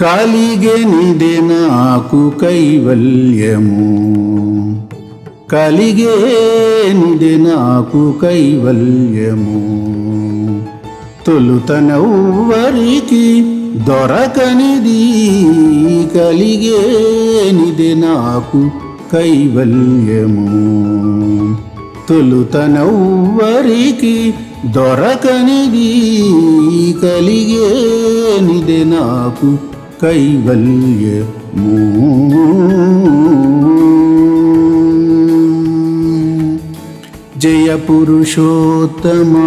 కలిగెనిది నాకు కైవల్యము. కలిగేనిది నాకు కైవల్యము. తొలుతనవ్వరికి దొరకనిది కలిగేనిది నాకు కైవల్యము. తొలుతనవ్వరికి దొరకనిది కలిగేనిది నాకు కైవల్యము జయ పురుషోత్తమా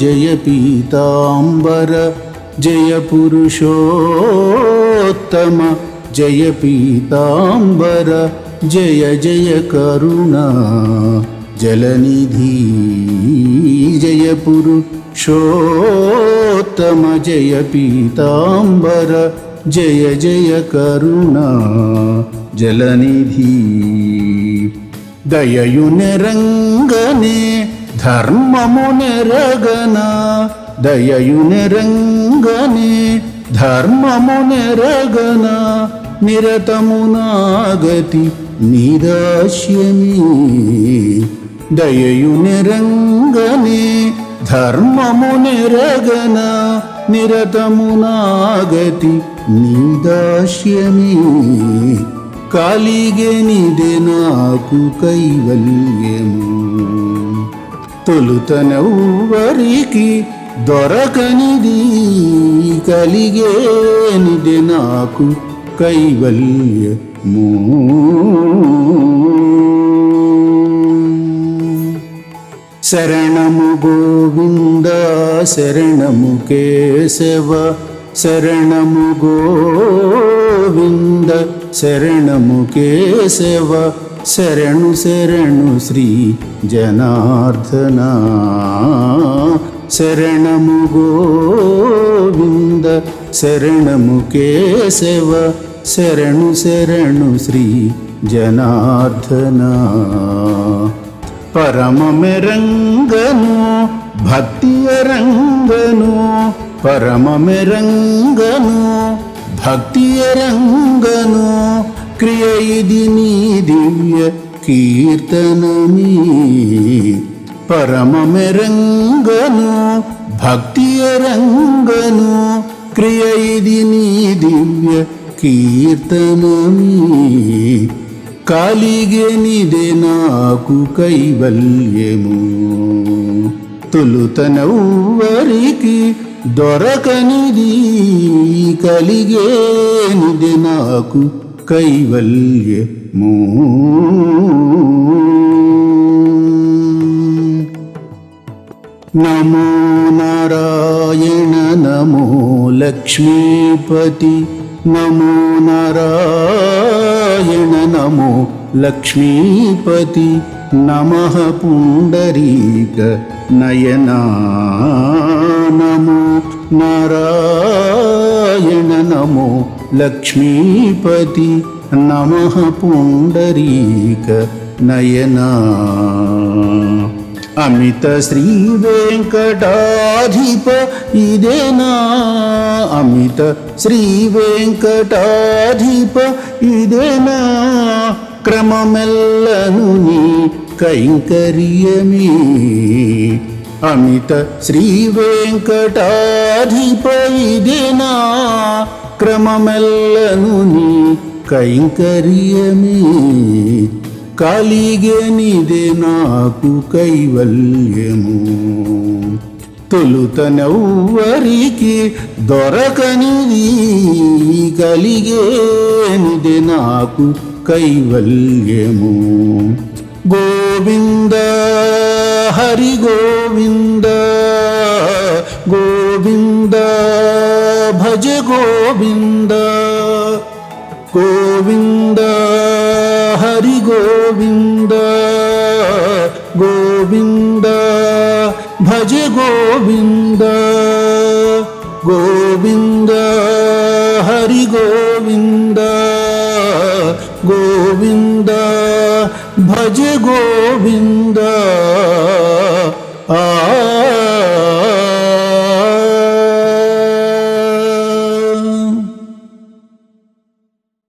జయ పీతాంబర జయ పురుషోత్తమ జయ పీతాంబర జయ జయ కరుణా జలనిధి జయ పురుషోత్తమ జయ పీతాంబర జయ జయ కరుణా జలనిధి. దయయు నెరంగనే ధర్మము నెరగన దయయు నెరంగనే ధర్మము నెరగన నిరతము నాగతి నిరాశ్యమి. దయయు నెరంగనే ధర్మము నెరగన నిరతమునాగతి నాగతి నిదాశ్యమి కాలిగెనిదే నాకు కైవల్యము. తొలుతనవ్వరికి దొరకనిది. కలిగేనిది నాకు కైవల్యము. శరణము గోవింద శరణము కేశవ శరణము గోవింద శరణము కేశవ శరణు శరణు శ్రీ జనార్దన శరణము గోవింద శరణము కేశవ శరణు శరణు శ్రీ జనార్దనా పరమమెరంగను భక్తియరంగను పరమమెరంగను భక్తియరంగను క్రియ ఇది నీ దివ్య కీర్తనమీ. పరమమెరంగను భక్తియరంగను క్రియ ఇది నీ దివ్య కీర్తనమీ. కాలిగెనిదే నాకు కైవల్యము. తొలుతనవ్వరికి దొరకనిది కలిగేనిది నాకు కైవల్యము. నమో నారాయణ నమో లక్ష్మీపతి నమో నారాయణ నమో లక్ష్మీపతి నమ పుండరీక నయనా నమో నారాయణ నమో లక్ష్మీపతి నమ పుండరీక నయనా. అమిత శ్రీ వెంకటాధిప ఇదేనా? అమిత శ్రీ వెంకటాధిప ఇదేనా? క్రమమెల్లను నీ కైంకర్యమీ. అమిత శ్రీ వెంకటాధిప ఇదేనా క్రమమెల్లను నీ కైంకర్యమీ. కలిగనిదే నాకు కైవల్యము. తొలుతనెవ్వరికి దొరకనిది కలిగేనిదే నాకు కైవల్యము గోవింద హరి గోవింద గోవింద భజ గోవింద గోవింద హరి గోవింద గోవింద భజ గోవింద గోవింద హరి గోవింద గోవింద భజ గోవింద.